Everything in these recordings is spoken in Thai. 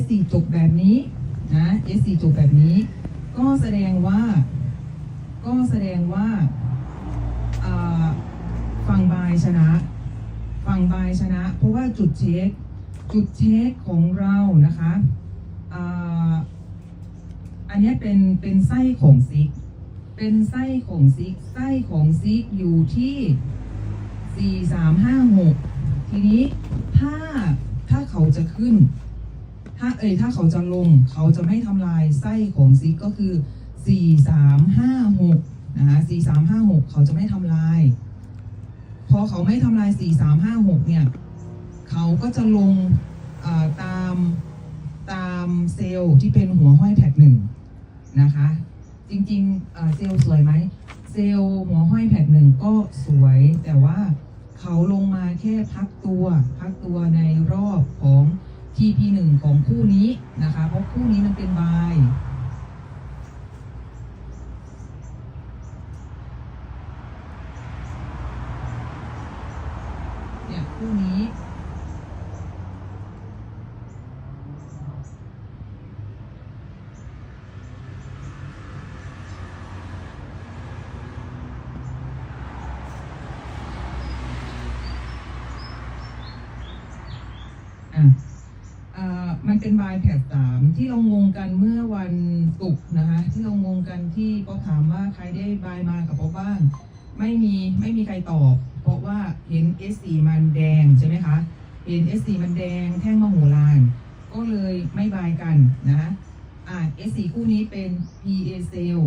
S4 จบแบบนี้นะ S4 จบแบบนี้ ก็แสดงว่า ก็แสดงว่าฝั่งบายชนะฝั่งบายชนะ เพราะว่าจุดเช็ค จุดเช็คของเรานะคะอันนี้เป็นเป็นไส้ของซิก เป็นไส้ของซิก ไส้ของซิกอยู่ที่ 4 3 5 6 ทีนี้ถ้าถ้าเขาจะขึ้น ถ้าเอ่ยถ้าเขาจะลงเขาจะไม่ทำลายไส้ของซิกก็คือ 4 3 5 6นะคะ4 3 5 6 เขาจะไม่ทำลาย พอเขาไม่ทำลาย 4 3 5 6 เนี่ย เขาก็จะลงตามตามเซลล์ที่เป็นหัวห้อยแท็กหนึ่งนะคะ จริงๆเซลล์สวยไหมเซลล์หัวห้อยแท็กหนึ่งก็สวยแต่ว่าเขาลงมาแค่พักตัว พักตัวในรอบของ TP1 ของคู่นี้นะคะ เพราะคู่นี้มันเป็นบายเนี่ยคู่นี้อะอ่า มันเป็นบายแพดสามที่เรางงกันเมื่อวันศุกร์นะคะที่เรางงกันที่ก็ถามว่าใครได้บายมากับป๊อบ้าง ไม่มีไม่มีใครตอบ เพราะว่าเห็น S4 มันแดงใช่ไหมคะเห็น S4 มันแดงแท่งมโหฬารก็เลยไม่บายกันนะอ่า S4 คู่นี้เป็น PA เซล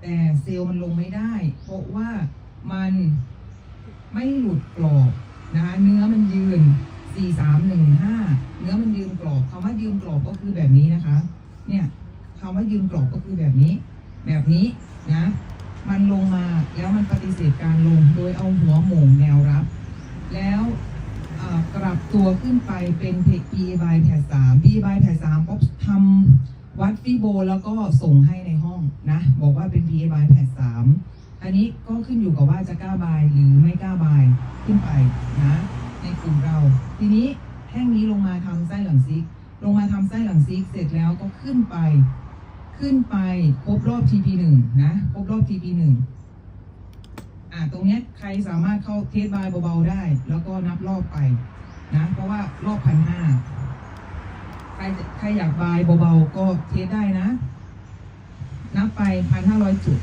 แต่เซลล์มันลงไม่ได้ เพราะว่ามันไม่หลุดกรอบนะคะเนื้อมันยืน 4 3 1 5 เนื้อมันยืน กรอบคำว่ายืนกรอบก็คือแบบนี้นะคะ เนี่ยคำว่ายืนกรอบก็คือแบบนี้ แบบนี้นะ มันลงมาแล้วมันปฏิเสธการลงโดยเอาหัวโหม่งแนวรับ แล้วกลับตัวขึ้นไปเป็น p by แพด3 p by แพด3ป๊อปทำวัดฟีโบแล้วก็ส่งให้ในห้องนะ บอกว่าเป็น p by แพด3อันนี้ก็ขึ้นอยู่กับว่าจะกล้าบายหรือไม่กล้าบายขึ้นไปนะ ในกลุ่มเราทีนี้ แท่งนี้ลงมาทำไส้หลังซิก ลงมาทำไส้หลังซิก เสร็จแล้วก็ขึ้นไป ขึ้นไปครบรอบ TP หนึ่งนะครบรอบ TP หนึ่งอ่าตรงเนี้ยใครสามารถเข้าเทสบายเบาๆได้ แล้วก็นับรอบไปนะ เพราะว่ารอบพันห้าใครใครอยากบายเบาๆก็เทสได้นะ นับไปพันห้าร้อยจุด